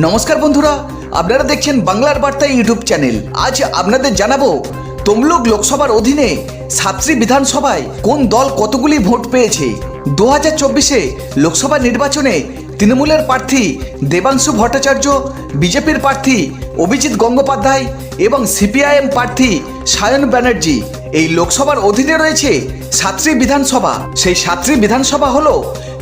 নমস্কার বন্ধুরা, আপনারা দেখছেন বাংলার বার্তা ইউটিউব চ্যানেল। আজ আপনাদের জানাব, তমলুক লোকসভার অধীনে সাতটি বিধানসভায় কোন দল কতগুলি ভোট পেয়েছে? দু হাজার চব্বিশে লোকসভা নির্বাচনে তৃণমূলের প্রার্থী দেবাংশু ভট্টাচার্য, বিজেপির প্রার্থী অভিজিৎ গঙ্গোপাধ্যায় এবং সিপিআইএম প্রার্থী সায়ন ব্যানার্জি। এই লোকসভার অধীনে রয়েছে সাতটি বিধানসভা। সেই সাতটি বিধানসভা হল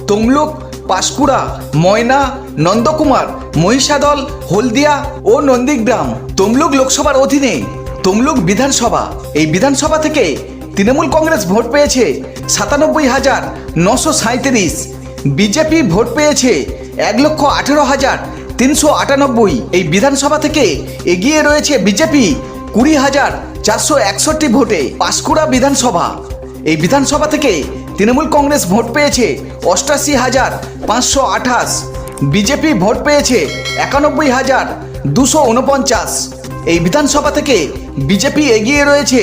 তমলুক পাঁশকুড়া, ময়না, নন্দকুমার, মহিষাদল, হলদিয়া ও নন্দীগ্রাম। তমলুক লোকসভার অধীনে তমলুক বিধানসভা। এই বিধানসভা থেকে তৃণমূল কংগ্রেস ভোট পেয়েছে সাতানব্বই হাজার নশো সাঁত্রিশ বিজেপি ভোট পেয়েছে এক লক্ষ আঠেরো হাজার তিনশো আটানব্বই। এই বিধানসভা থেকে এগিয়ে রয়েছে বিজেপি কুড়ি হাজার চারশো একষট্টি ভোটে পাঁশকুড়া বিধানসভা। এই বিধানসভা থেকে তৃণমূল কংগ্রেস ভোট পেয়েছে অষ্টাশি হাজার পাঁচশো আঠাশ। বিজেপি ভোট পেয়েছে একানব্বই হাজার দুশো উনপঞ্চাশ। এই বিধানসভা থেকে বিজেপি এগিয়ে রয়েছে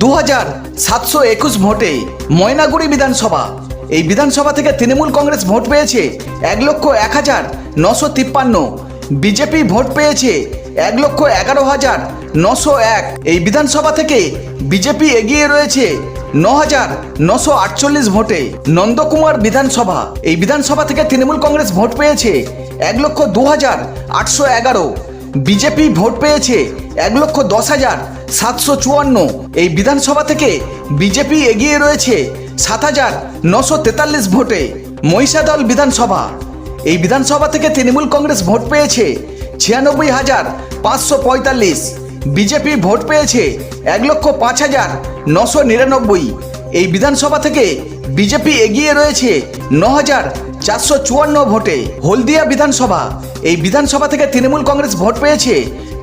দু হাজার সাতশো একুশ ভোটে ময়নাগুড়ি বিধানসভা। এই বিধানসভা থেকে তৃণমূল কংগ্রেস ভোট পেয়েছে এক লক্ষ এক হাজার নশো তিপ্পান্ন। বিজেপি ভোট পেয়েছে এক লক্ষ এগারো হাজার নশো এক। এই বিধানসভা থেকে বিজেপি এগিয়ে রয়েছে ন হাজার নশো আটচল্লিশ ভোটে নন্দকুমার বিধানসভা। এই বিধানসভা থেকে তৃণমূল কংগ্রেস ভোট পেয়েছে এক লক্ষ দু হাজার আটশো এগারো। বিজেপি ভোট পেয়েছে এক লক্ষ দশ হাজার সাতশো চুয়ান্ন। এই বিধানসভা থেকে বিজেপি এগিয়ে রয়েছে সাত হাজার নশো তেতাল্লিশ ভোটে মহিষাদল বিধানসভা। এই বিধানসভা থেকে তৃণমূল কংগ্রেস ভোট পেয়েছে ছিয়ানব্বই হাজার পাঁচশো পঁয়তাল্লিশ। বিজেপি ভোট পেয়েছে এক লক্ষ পাঁচ হাজার নশো নিরানব্বই। এই বিধানসভা থেকে বিজেপি এগিয়ে রয়েছে ন হাজার চারশো চুয়ান্ন ভোটে। হলদিয়া বিধানসভা, এই বিধানসভা থেকে তৃণমূল কংগ্রেস ভোট পেয়েছে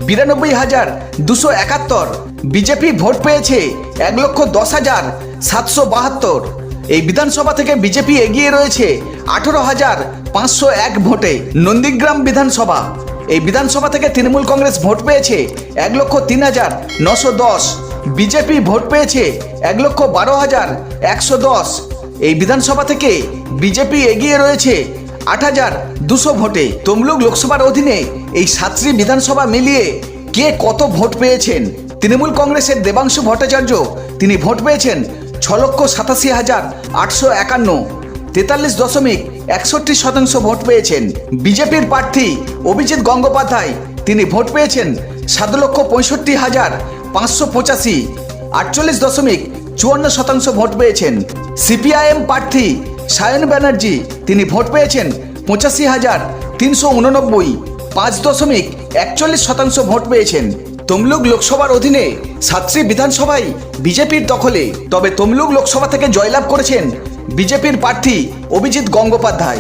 বিরানব্বই হাজার দুশো একাত্তর। বিজেপি ভোট পেয়েছে এক লক্ষ দশ হাজার সাতশো বাহাত্তর। এই বিধানসভা থেকে বিজেপি এগিয়ে রয়েছে আঠেরো হাজার পাঁচশো এক ভোটে। নন্দীগ্রাম বিধানসভা এই বিধানসভা থেকে তৃণমূল কংগ্রেস ভোট পেয়েছে এক লক্ষ তিন হাজার নশো দশ। বিজেপি ভোট পেয়েছে এক লক্ষ বারো হাজার একশো দশ। এই বিধানসভা থেকে বিজেপি এগিয়ে রয়েছে আট হাজার দুশো ভোটে। তমলুক লোকসভার অধীনে এই সাতটি বিধানসভা মিলিয়ে কে কত ভোট পেয়েছেন? তৃণমূল কংগ্রেসের দেবাংশু ভট্টাচার্য, তিনি ভোট পেয়েছেন ছ লক্ষ সাতাশি হাজার আটশো একান্ন। তেতাল্লিশ দশমিক একষট্টি শতাংশ ভোট পেয়েছেন বিজেপির প্রার্থী অভিজিৎ গঙ্গোপাধ্যায়। তিনি ভোট পেয়েছেন সাত লক্ষ পঁয়ষট্টি হাজার পাঁচশো পঁচাশি, আটচল্লিশ দশমিক চুয়ান্ন শতাংশ ভোট পেয়েছেন। সিপিআইএম প্রার্থী সায়ন ব্যানার্জি, তিনি ভোট পেয়েছেন পঁচাশি হাজার তিনশো উননব্বই, পাঁচ দশমিক একচল্লিশ শতাংশ ভোট পেয়েছেন। তমলুক লোকসভার অধীনে সাতটি বিধানসভায় বিজেপির দখলে। তবে তমলুক লোকসভা থেকে জয়লাভ করেছেন বিজেপির প্রার্থী অভিজিৎ গঙ্গোপাধ্যায়।